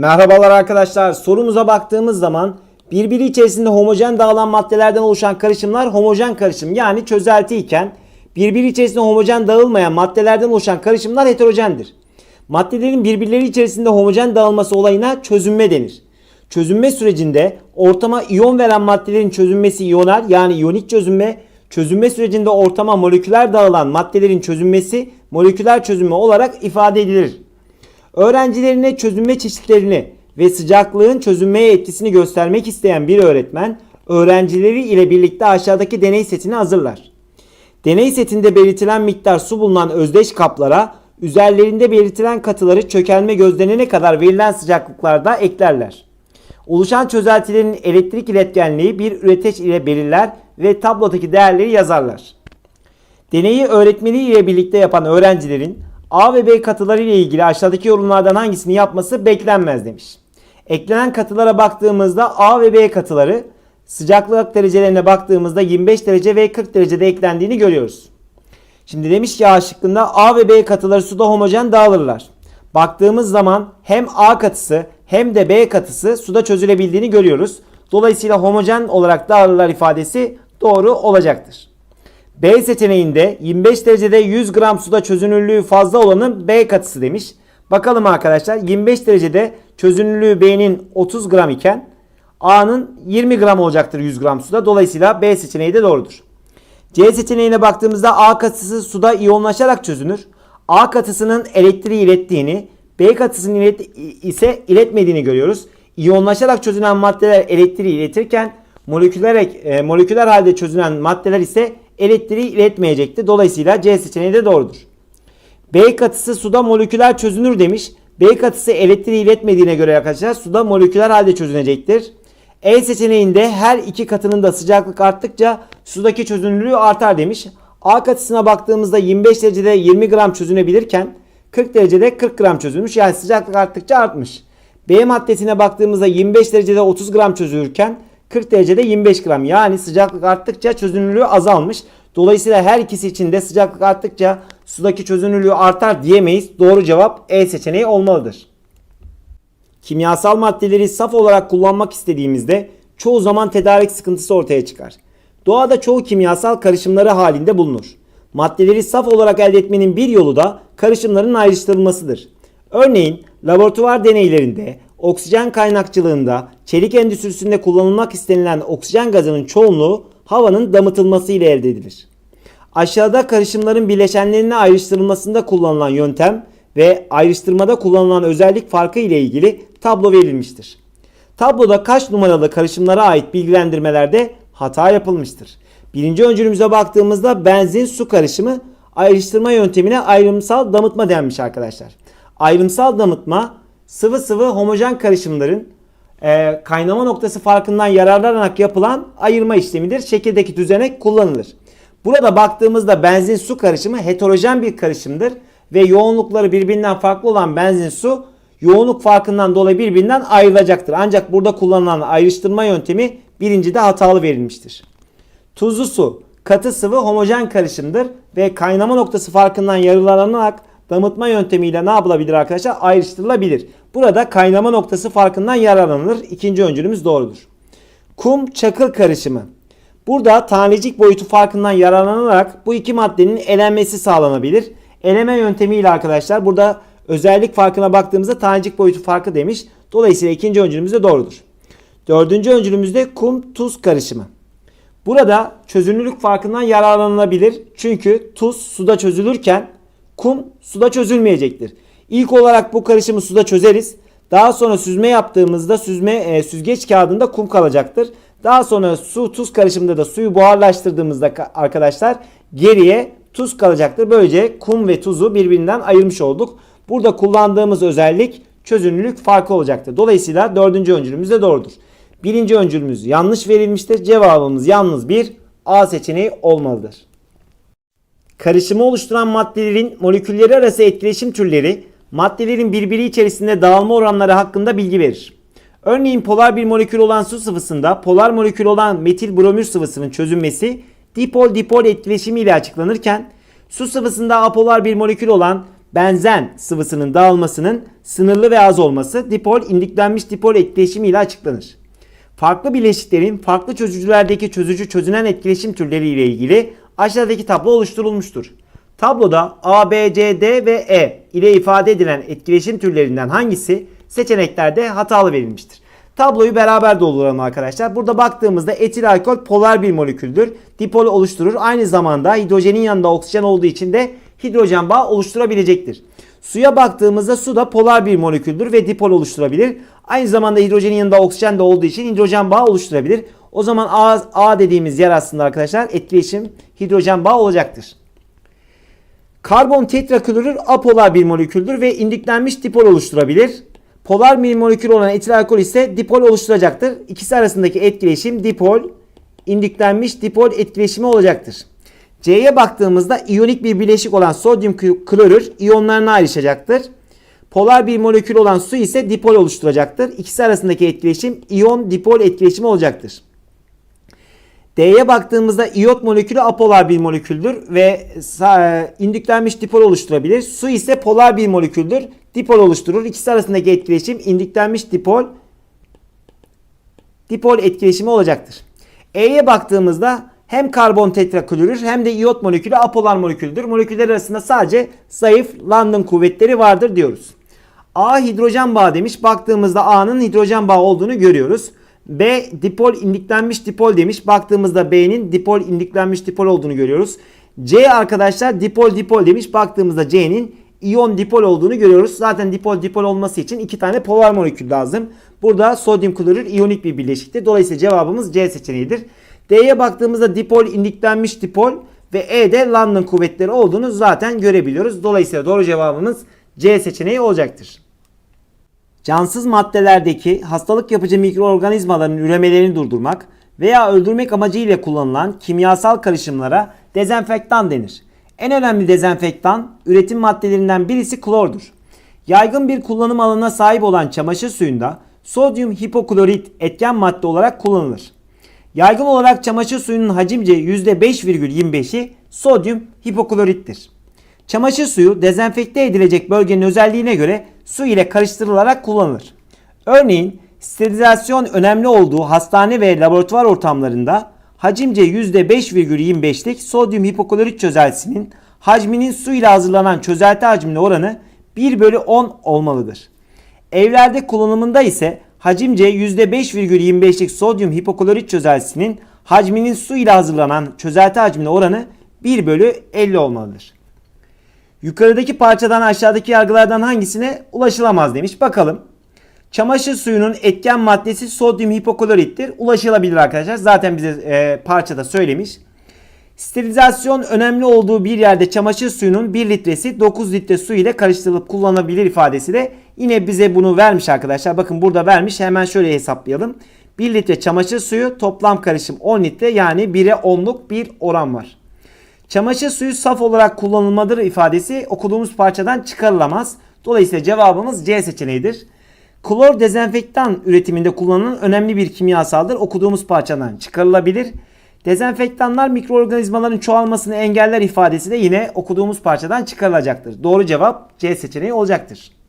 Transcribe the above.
Merhabalar arkadaşlar. Sorumuza baktığımız zaman birbiri içerisinde homojen dağılan maddelerden oluşan karışımlar homojen karışım yani çözelti iken birbiri içerisinde homojen dağılmayan maddelerden oluşan karışımlar heterojendir. Maddelerin birbirleri içerisinde homojen dağılması olayına çözünme denir. Çözünme sürecinde ortama iyon veren maddelerin çözünmesi iyonel yani iyonik çözünme, çözünme sürecinde ortama moleküler dağılan maddelerin çözünmesi moleküler çözünme olarak ifade edilir. Öğrencilerine çözünme çeşitlerini ve sıcaklığın çözünmeye etkisini göstermek isteyen bir öğretmen öğrencileri ile birlikte aşağıdaki deney setini hazırlar. Deney setinde belirtilen miktar su bulunan özdeş kaplara üzerlerinde belirtilen katıları çökelme gözlenene kadar verilen sıcaklıklarda eklerler. Oluşan çözeltilerin elektrik iletkenliği bir üreteç ile belirler ve tablodaki değerleri yazarlar. Deneyi öğretmeni ile birlikte yapan öğrencilerin A ve B katıları ile ilgili aşağıdaki yorumlardan hangisini yapması beklenmez demiş. Eklenen katılara baktığımızda A ve B katıları sıcaklık derecelerine baktığımızda 25 derece ve 40 derecede eklendiğini görüyoruz. Şimdi demiş ki A şıkkında A ve B katıları suda homojen dağılırlar. Baktığımız zaman hem A katısı hem de B katısı suda çözülebildiğini görüyoruz. Dolayısıyla homojen olarak dağılırlar ifadesi doğru olacaktır. B seçeneğinde 25 derecede 100 gram suda çözünürlüğü fazla olanın B katısı demiş. Bakalım arkadaşlar 25 derecede çözünürlüğü B'nin 30 gram iken A'nın 20 gram olacaktır 100 gram suda. Dolayısıyla B seçeneği de doğrudur. C seçeneğine baktığımızda A katısı suda iyonlaşarak çözünür. A katısının elektriği ilettiğini, B katısının ilet ise iletmediğini görüyoruz. İyonlaşarak çözünen maddeler elektriği iletirken moleküler, e, moleküler halde çözünen maddeler ise elektriği iletmeyecektir. Dolayısıyla C seçeneği de doğrudur. B katısı suda moleküler çözünür demiş. B katısı elektriği iletmediğine göre arkadaşlar suda moleküler halde çözünecektir. E seçeneğinde her iki katının da sıcaklık arttıkça sudaki çözünürlüğü artar demiş. A katısına baktığımızda 25 derecede 20 gram çözünebilirken 40 derecede 40 gram çözülmüş. Yani sıcaklık arttıkça artmış. B maddesine baktığımızda 25 derecede 30 gram çözülürken 40 derecede 25 gram. Yani sıcaklık arttıkça çözünürlüğü azalmış. Dolayısıyla her ikisi için de sıcaklık arttıkça sudaki çözünürlüğü artar diyemeyiz. Doğru cevap E seçeneği olmalıdır. Kimyasal maddeleri saf olarak kullanmak istediğimizde çoğu zaman tedarik sıkıntısı ortaya çıkar. Doğada çoğu kimyasal karışımları halinde bulunur. Maddeleri saf olarak elde etmenin bir yolu da karışımların ayrıştırılmasıdır. Örneğin laboratuvar deneylerinde, oksijen kaynakçılığında, çelik endüstrisinde kullanılmak istenilen oksijen gazının çoğunluğu havanın damıtılması ile elde edilir. Aşağıda karışımların bileşenlerine ayrıştırılmasında kullanılan yöntem ve ayrıştırmada kullanılan özellik farkı ile ilgili tablo verilmiştir. Tabloda kaç numaralı karışımlara ait bilgilendirmelerde hata yapılmıştır. Birinci öncülümüze baktığımızda benzin su karışımı ayrıştırma yöntemine ayrımsal damıtma denmiş arkadaşlar. Ayrımsal damıtma sıvı sıvı homojen karışımların e, kaynama noktası farkından yararlanarak yapılan ayırma işlemidir. Şekildeki düzenek kullanılır. Burada baktığımızda benzin su karışımı heterojen bir karışımdır ve yoğunlukları birbirinden farklı olan benzin su yoğunluk farkından dolayı birbirinden ayrılacaktır. Ancak burada kullanılan ayrıştırma yöntemi birincide hatalı verilmiştir. Tuzlu su katı sıvı homojen karışımdır ve kaynama noktası farkından yararlanarak damıtma yöntemiyle ne yapılabilir arkadaşlar? Ayrıştırılabilir. Burada kaynama noktası farkından yararlanılır. İkinci öncülümüz doğrudur. Kum çakıl karışımı. Burada tanecik boyutu farkından yararlanarak bu iki maddenin elenmesi sağlanabilir. Eleme yöntemiyle arkadaşlar burada özellik farkına baktığımızda tanecik boyutu farkı demiş. Dolayısıyla ikinci öncülümüz de doğrudur. Dördüncü öncülümüzde kum tuz karışımı. Burada çözünürlük farkından yararlanılabilir. Çünkü tuz suda çözülürken kum suda çözülmeyecektir. İlk olarak bu karışımı suda çözeriz. Daha sonra süzme yaptığımızda süzme e, süzgeç kağıdında kum kalacaktır. Daha sonra su tuz karışımında da suyu buharlaştırdığımızda arkadaşlar geriye tuz kalacaktır. Böylece kum ve tuzu birbirinden ayırmış olduk. Burada kullandığımız özellik çözünürlük farkı olacaktır. Dolayısıyla dördüncü öncülümüz de doğrudur. Birinci öncülümüz yanlış verilmiştir. Cevabımız yalnız bir A seçeneği olmalıdır. Karışımı oluşturan maddelerin molekülleri arası etkileşim türleri maddelerin birbiri içerisinde dağılma oranları hakkında bilgi verir. Örneğin polar bir molekül olan su sıvısında polar molekül olan metil bromür sıvısının çözünmesi dipol dipol etkileşimi ile açıklanırken su sıvısında apolar bir molekül olan benzen sıvısının dağılmasının sınırlı ve az olması dipol indiklenmiş dipol etkileşimi ile açıklanır. Farklı bileşiklerin farklı çözücülerdeki çözücü çözünen etkileşim türleri ile ilgili aşağıdaki tablo oluşturulmuştur. Tabloda A, B, C, D ve E ile ifade edilen etkileşim türlerinden hangisi seçeneklerde hatalı verilmiştir? Tabloyu beraber dolduralım arkadaşlar. Burada baktığımızda etil alkol polar bir moleküldür. Dipol oluşturur. Aynı zamanda hidrojenin yanında oksijen olduğu için de hidrojen bağı oluşturabilecektir. Suya baktığımızda su da polar bir moleküldür ve dipol oluşturabilir. Aynı zamanda hidrojenin yanında oksijen de olduğu için hidrojen bağı oluşturabilir. O zaman A, A dediğimiz yer aslında arkadaşlar etkileşim hidrojen bağı olacaktır. Karbon tetraklorür apolar bir moleküldür ve indüklenmiş dipol oluşturabilir. Polar bir molekül olan etil alkol ise dipol oluşturacaktır. İkisi arasındaki etkileşim dipol, indüklenmiş dipol etkileşimi olacaktır. C'ye baktığımızda iyonik bir bileşik olan sodyum klorür iyonlarına ayrışacaktır. Polar bir molekül olan su ise dipol oluşturacaktır. İkisi arasındaki etkileşim iyon dipol etkileşimi olacaktır. D'ye baktığımızda iyot molekülü apolar bir moleküldür ve sa- indüklenmiş dipol oluşturabilir. Su ise polar bir moleküldür. Dipol oluşturur. İkisi arasındaki etkileşim indüklenmiş dipol dipol etkileşimi olacaktır. E'ye baktığımızda hem karbon tetraklorür hem de iyot molekülü apolar moleküldür. Moleküller arasında sadece zayıf London kuvvetleri vardır diyoruz. A hidrojen bağı demiş. Baktığımızda A'nın hidrojen bağı olduğunu görüyoruz. B dipol indiklenmiş dipol demiş. Baktığımızda B'nin dipol indiklenmiş dipol olduğunu görüyoruz. C arkadaşlar dipol dipol demiş. Baktığımızda C'nin iyon dipol olduğunu görüyoruz. Zaten dipol dipol olması için iki tane polar molekül lazım. Burada sodyum klorür iyonik bir bileşiktir. Dolayısıyla cevabımız C seçeneğidir. D'ye baktığımızda dipol indiklenmiş dipol ve E'de London kuvvetleri olduğunu zaten görebiliyoruz. Dolayısıyla doğru cevabımız C seçeneği olacaktır. Cansız maddelerdeki hastalık yapıcı mikroorganizmaların üremelerini durdurmak veya öldürmek amacıyla kullanılan kimyasal karışımlara dezenfektan denir. En önemli dezenfektan üretim maddelerinden birisi klordur. Yaygın bir kullanım alanına sahip olan çamaşır suyunda sodyum hipoklorit etken madde olarak kullanılır. Yaygın olarak çamaşır suyunun hacimce %5,25'i sodyum hipoklorittir. Çamaşır suyu dezenfekte edilecek bölgenin özelliğine göre su ile karıştırılarak kullanılır. Örneğin sterilizasyon önemli olduğu hastane ve laboratuvar ortamlarında hacimce %5,25'lik sodyum hipoklorit çözeltisinin hacminin su ile hazırlanan çözelti hacmine oranı 1 bölü 10 olmalıdır. Evlerde kullanımında ise hacimce %5,25'lik sodyum hipoklorit çözeltisinin hacminin su ile hazırlanan çözelti hacmine oranı 1 bölü 50 olmalıdır. Yukarıdaki parçadan aşağıdaki yargılardan hangisine ulaşılamaz demiş. Bakalım. Çamaşır suyunun etken maddesi sodyum hipoklorittir. Ulaşılabilir arkadaşlar. Zaten bize e, parçada söylemiş. Sterilizasyon önemli olduğu bir yerde çamaşır suyunun 1 litresi 9 litre su ile karıştırılıp kullanılabilir ifadesi de yine bize bunu vermiş arkadaşlar. Bakın burada vermiş. Hemen şöyle hesaplayalım. 1 litre çamaşır suyu toplam karışım 10 litre yani 1'e 10'luk bir oran var. Çamaşır suyu saf olarak kullanılmadır ifadesi okuduğumuz parçadan çıkarılamaz. Dolayısıyla cevabımız C seçeneğidir. Klor dezenfektan üretiminde kullanılan önemli bir kimyasaldır. Okuduğumuz parçadan çıkarılabilir. Dezenfektanlar mikroorganizmaların çoğalmasını engeller ifadesi de yine okuduğumuz parçadan çıkarılacaktır. Doğru cevap C seçeneği olacaktır.